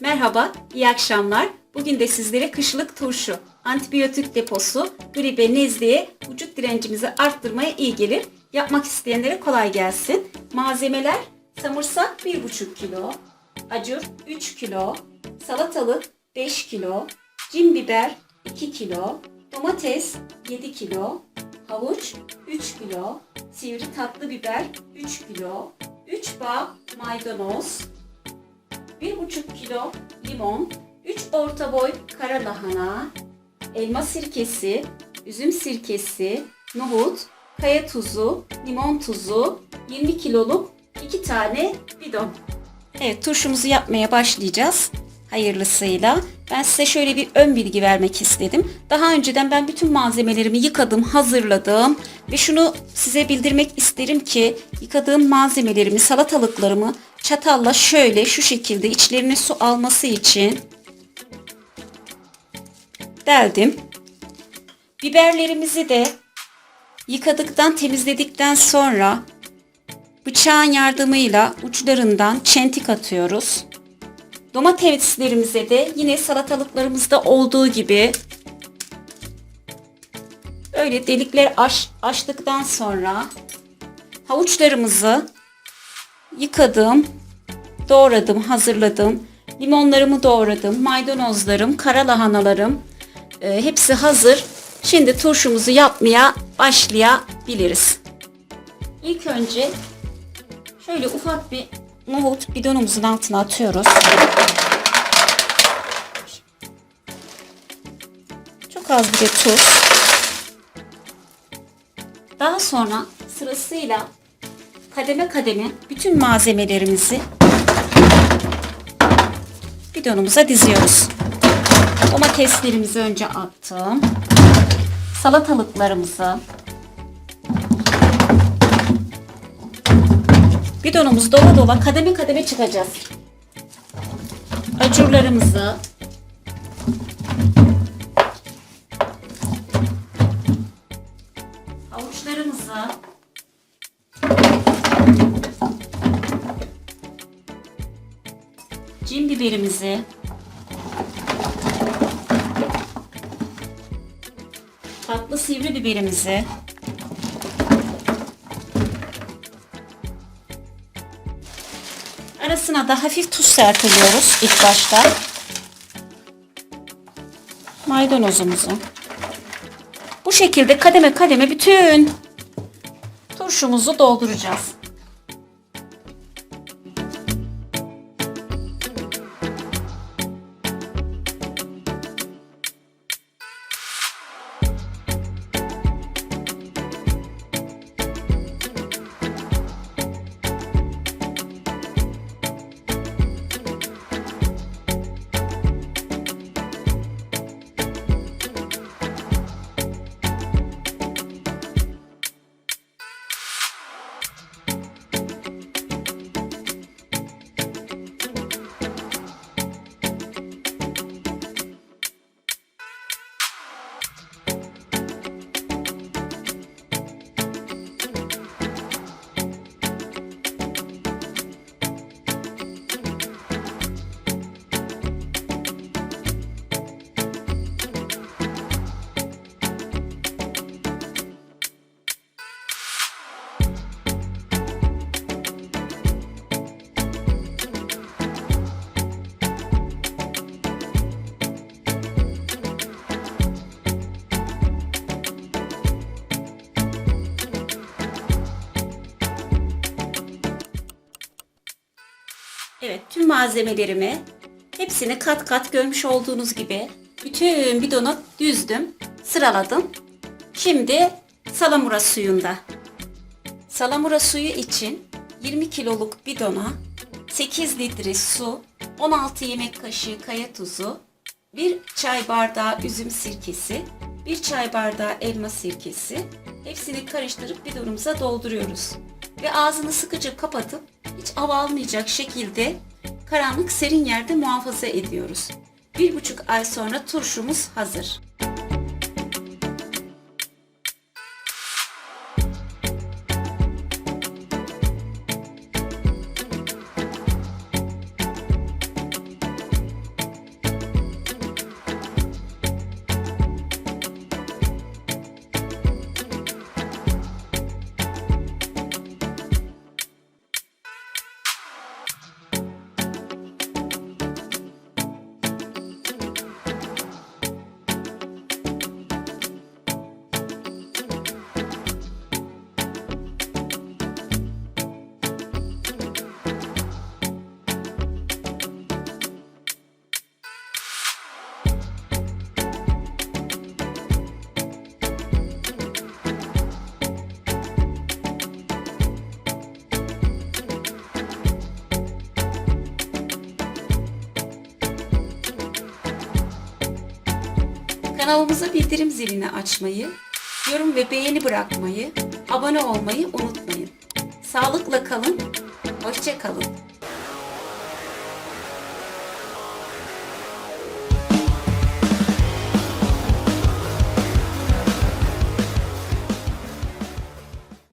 Merhaba, iyi akşamlar. Bugün de sizlere kışlık turşu, antibiyotik deposu, gribe, nezleye, vücut direncimizi arttırmaya iyi gelir. Yapmak isteyenlere kolay gelsin. Malzemeler samırsak 1,5 kilo, acur 3 kilo, salatalık 5 kilo, cin biber 2 kilo, domates 7 kilo, havuç 3 kilo, sivri tatlı biber 3 kilo, 3 bağ maydanoz, 1,5 kilo limon, 3 orta boy kara lahana, elma sirkesi, üzüm sirkesi, nohut, kaya tuzu, limon tuzu, 20 kiloluk 2 tane bidon. Evet turşumuzu yapmaya başlayacağız. Hayırlısıyla. Ben size şöyle bir ön bilgi vermek istedim. Daha önceden ben bütün malzemelerimi yıkadım, hazırladım. Ve şunu size bildirmek isterim ki yıkadığım malzemelerimi, salatalıklarımı çatalla şöyle şu şekilde içlerine su alması için deldim. Biberlerimizi de yıkadıktan, temizledikten sonra bıçağın yardımıyla uçlarından çentik atıyoruz. Domateslerimize de yine salatalıklarımızda olduğu gibi böyle delikler aç, açtıktan sonra havuçlarımızı yıkadım, doğradım, hazırladım. Limonlarımı doğradım, maydanozlarım, kara lahanalarım e, hepsi hazır. Şimdi turşumuzu yapmaya başlayabiliriz. İlk önce şöyle ufak bir nohut bidonumuzun altına atıyoruz. Çok az bir de tuz. Daha sonra sırasıyla kademe kademe bütün malzemelerimizi bidonumuza diziyoruz. Domateslerimizi önce attım. Salatalıklarımızı. Bidonumuz dola dola kademe kademe çıkacağız. Acurlarımızı. Cin biberimizi. Tatlı sivri biberimizi. Arasına da hafif tuz serpiliyoruz ilk başta. Maydanozumuzu. Bu şekilde kademe kademe bütün turşumuzu dolduracağız. Evet tüm malzemelerimi hepsini kat kat görmüş olduğunuz gibi bütün bidonu düzdüm, sıraladım. Şimdi salamura suyunda. Salamura suyu için 20 kiloluk bidona 8 litre su, 16 yemek kaşığı kaya tuzu, 1 çay bardağı üzüm sirkesi, 1 çay bardağı elma sirkesi hepsini karıştırıp bidonumuza dolduruyoruz. Ve ağzını sıkıca kapatıp hiç hava almayacak şekilde karanlık serin yerde muhafaza ediyoruz. Bir buçuk ay sonra turşumuz hazır. Kanalımıza bildirim zilini açmayı, yorum ve beğeni bırakmayı, abone olmayı unutmayın. Sağlıkla kalın, hoşça kalın.